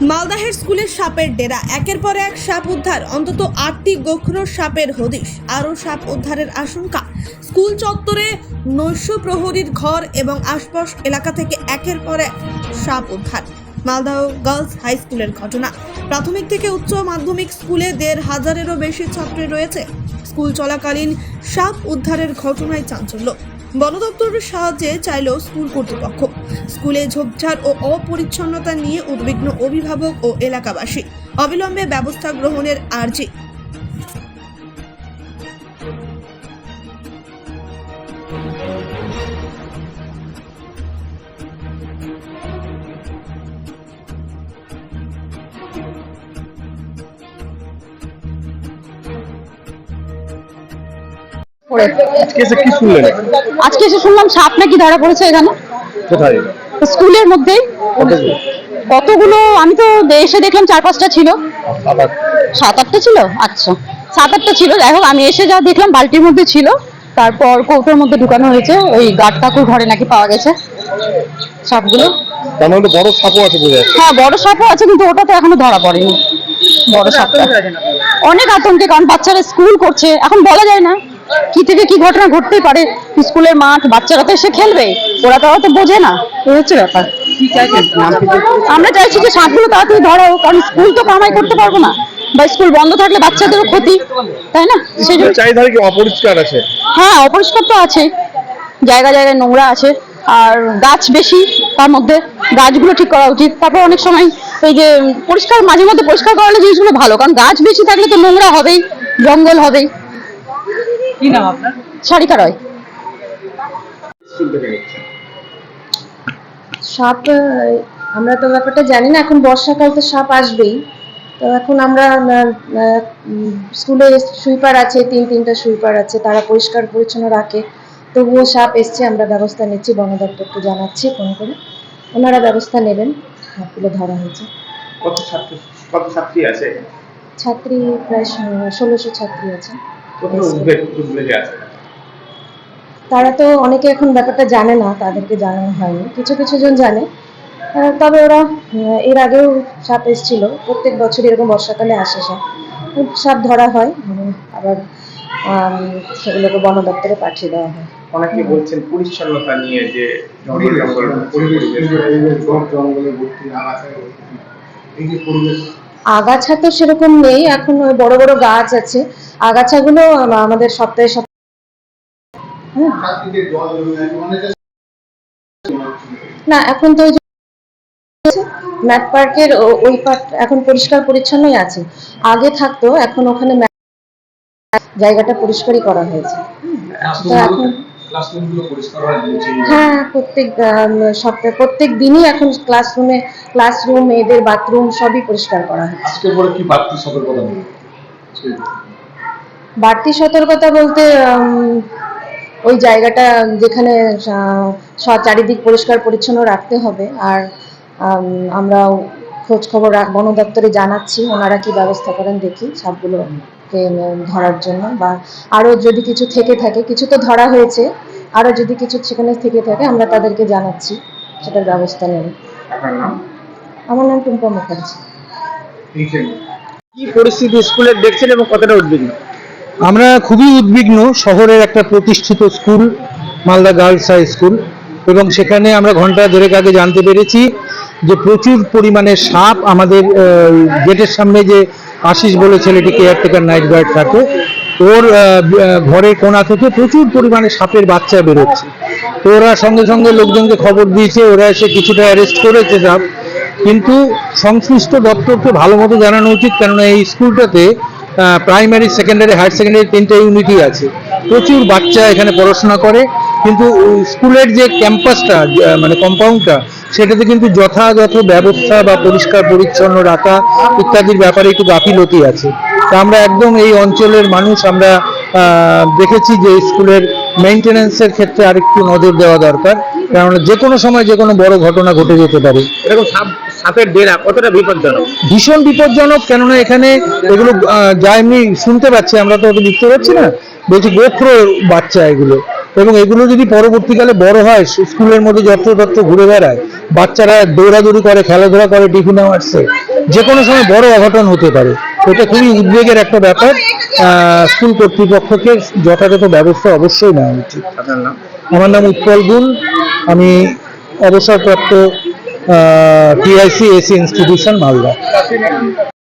মালদাহের স্কুলের সাপের ডেরা। একের পর এক সাপ উদ্ধার, অন্তত আটটি গোখরো সাপের হদিশ, আরও সাপ উদ্ধারের আশঙ্কা। স্কুল চত্বরে নৈশ প্রহরীর ঘর এবং আশপাশ এলাকা থেকে একের পর এক সাপ উদ্ধার। মালদাহ গার্লস হাই স্কুলের ঘটনা। প্রাথমিক থেকে উচ্চ মাধ্যমিক স্কুলে দেড় হাজারেরও বেশি ছাত্রী রয়েছে। স্কুল চলাকালীন সাপ উদ্ধারের ঘটনায় চাঞ্চল্য। বন দপ্তরের সাহায্যে চাইল স্কুল কর্তৃপক্ষ। স্কুলে ঝোপঝাড় ও অপরিচ্ছন্নতা নিয়ে উদ্বিগ্ন অভিভাবক ও এলাকাবাসী। অবিলম্বে ব্যবস্থা গ্রহণের আর্জি। আজকে এসে শুনলাম সাপ নাকি ধরা পড়েছে এখানে। কোথায়? স্কুলের মধ্যেই কতগুলো? কতগুলো? আমি তো এসে দেখলাম চার পাঁচটা ছিল। সাত আটটা ছিল? আচ্ছা। সাত আটটা ছিল। যাই হোক আমি এসে যা দেখলাম বালতির মধ্যে ছিল। তারপর কৌটোর মধ্যে ঢুকানো হয়েছে। ওই গার্ড কাকুর ঘরে নাকি পাওয়া গেছে সাপগুলো। তার মধ্যে বড় সাপও আছে বোঝা হ্যাঁ বড় সাপও আছে কিন্তু ওটা তো এখনও ধরা পড়েনি। বড় সাপটা। অনেক আতঙ্কে কারণ বাচ্চারা স্কুল করছে। এখন বলা যায় না। কি থেকে কি ঘটনা ঘটতেই পারে? স্কুলের মাঠ বাচ্চারা তো এসে খেলবে। ওরা তারা তো বোঝে না। এই হচ্ছে ব্যাপার। আমরা চাইছি যে সাপগুলো তাড়াতাড়ি ধরো কারণ স্কুল তো কামাই করতে পারব না। বা স্কুল বন্ধ থাকলে বাচ্চাদেরও ক্ষতি তাই না? সেই জন্য চারিধারে কি অপরিষ্কার আছে? হ্যাঁ অপরিষ্কার তো আছে। জায়গা জায়গায় নোংরা আছে। আর গাছ বেশি তার মধ্যে গাছগুলো ঠিক করা উচিত। তারপর অনেক সময় এই যে পরিষ্কার মাঝে মধ্যে পরিষ্কার করালে জিনিসগুলো ভালো কারণ গাছ বেশি থাকলে তো নোংরা হবেই জঙ্গল হবেই। কি নাম আপনার? সারিকা রয়। সাপ আমরা তো ব্যাপারটা জানি না এখন বর্ষাকাল তো সাপ আসবেই। তো এখন আমরা স্কুলে সুইপার আছে তিন তিনটা সুইপার আছে তারা পরিষ্কার পরিচ্ছন্ন রাখে। তবুও সাপ এসছে আমরা ব্যবস্থা নিচ্ছি বন দপ্তরকে জানাচ্ছি ফোন করে। ওনারা ব্যবস্থা নেবেন সাপগুলো ধরা হয়েছে। কত ছাত্র কত ছাত্রী আছে? ছাত্রী প্রায় ষোলোশো ছাত্রী আছে। তারা তো অনেকে এখন ব্যাপারটা জানে না তাদেরকে জানানো হয়নি। কিছু কিছু জন জানে। তবে ওরা এর আগেও সাপ এসেছিল। প্রত্যেক বছর এরকম বর্ষাকালে আসে সাপ। সাপ ধরা হয় আবার সেগুলোকে বন দপ্তরে পাঠিয়ে দেওয়া হয়। অনেকে বলছেন পরিচ্ছন্নতা নিয়ে যে জঙ্গল জঙ্গল পরিবেশ। আগাছা তো সেরকম নেই এখন ওই বড় বড় গাছ আছে। আগাছাগুলো আম- আমাদের সপ্তাহে সপ্তাহে না এখন তো ম্যাট পার্কের ওই পার্ট এখন পরিষ্কার পরিচ্ছন্নই আছে। আগে থাকতো এখন ওখানে জায়গাটা পরিষ্কারই করা হয়েছে। তো এখন হ্যাঁ প্রত্যেক সপ্তাহে প্রত্যেক দিনই এখন ক্লাসরুমে ক্লাসরুম মেয়েদের বাথরুম সবই পরিষ্কার করা হয় আজকের পরে কি বাড়তি সতর্কতা নেই বাড়তি সতর্কতা বলতে ওই জায়গাটা যেখানে চারিদিক পরিষ্কার পরিচ্ছন্ন রাখতে হবে। আর আমরা খোঁজ খবর রাখ- বন দপ্তরে জানাচ্ছি ওনারা কি ব্যবস্থা করেন দেখি সবগুলোকে ধরার জন্য। বা আরও যদি কিছু থেকে থাকে কিছু তো ধরা হয়েছে আরও যদি কিছু সেখানে থেকে থাকে আমরা তাদেরকে জানাচ্ছি সেটার ব্যবস্থা নেব আমার নাম টুম্পা মুখার্জি। কি পরিস্থিতি স্কুলের দেখছেন এবং কতটা উদ্বিগ্ন? আমরা খুবই উদ্বিগ্ন শহরের একটা প্রতিষ্ঠিত school, Malda girls high school, এবং সেখানে আমরা ঘণ্টা দেড়েক আগে জানতে পেরেছি যে প্রচুর পরিমাণে সাপ আমাদের গেটের সামনে যে আশিস বলে ছেলেটি কেয়ারটেকার নাইট গার্ড থাকে, ওর ঘরের কোণা থেকে প্রচুর পরিমাণে সাপের বাচ্চা বেরোচ্ছে। তো ওরা সঙ্গে সঙ্গে লোকজনকে খবর দিয়েছে, ওরা এসে কিছুটা অ্যারেস্ট করেছে সাপ, কিন্তু সংশ্লিষ্ট দপ্তরকে ভালো মতো জানানো উচিত, কেননা এই স্কুলটাতে প্রাইমারি সেকেন্ডারি হায়ার সেকেন্ডারি তিনটে ইউনিটই আছে। প্রচুর বাচ্চা এখানে পড়াশোনা করে, কিন্তু স্কুলের যে ক্যাম্পাসটা মানে কম্পাউন্ডটা সেটাতে কিন্তু যথাযথ ব্যবস্থা বা পরিষ্কার, পরিচ্ছন্ন রাখা ইত্যাদির ব্যাপারে একটু গাফিলতি আছে। তা আমরা একদম এই অঞ্চলের মানুষ, আমরা দেখেছি যে স্কুলের মেনটেন্যান্সের ক্ষেত্রে আরেকটু নজর দেওয়া দরকার, কেননা যে কোনো সময় যে কোনো বড় ঘটনা ঘটে যেতে পারে। এরকম সাপের ডেরা কতটা বিপজ্জনক? ভীষণ বিপজ্জনক কেননা এখানে এগুলো যা এমনি শুনতে পাচ্ছি আমরা তো ওটা লিখতে পারছি না বলছি গোখরো বাচ্চা এগুলো। এবং এগুলো যদি পরবর্তীকালে বড় হয় স্কুলের মধ্যে যত্রতত্র ঘুরে বেড়ায় বাচ্চারা দৌড়াদৌড়ি করে খেলাধুলা করে টিফিন আওয়ার্সে যে কোনো সময় বড় অঘটন হতে পারে। এটা খুবই উদ্বেগের একটা ব্যাপার স্কুল কর্তৃপক্ষকে যথাযথ ব্যবস্থা অবশ্যই নেওয়া উচিত। আমার নাম উৎপল গুল আমি অবসরপ্রাপ্ত টিআইসি এসি ইনস্টিটিউশন মালদা।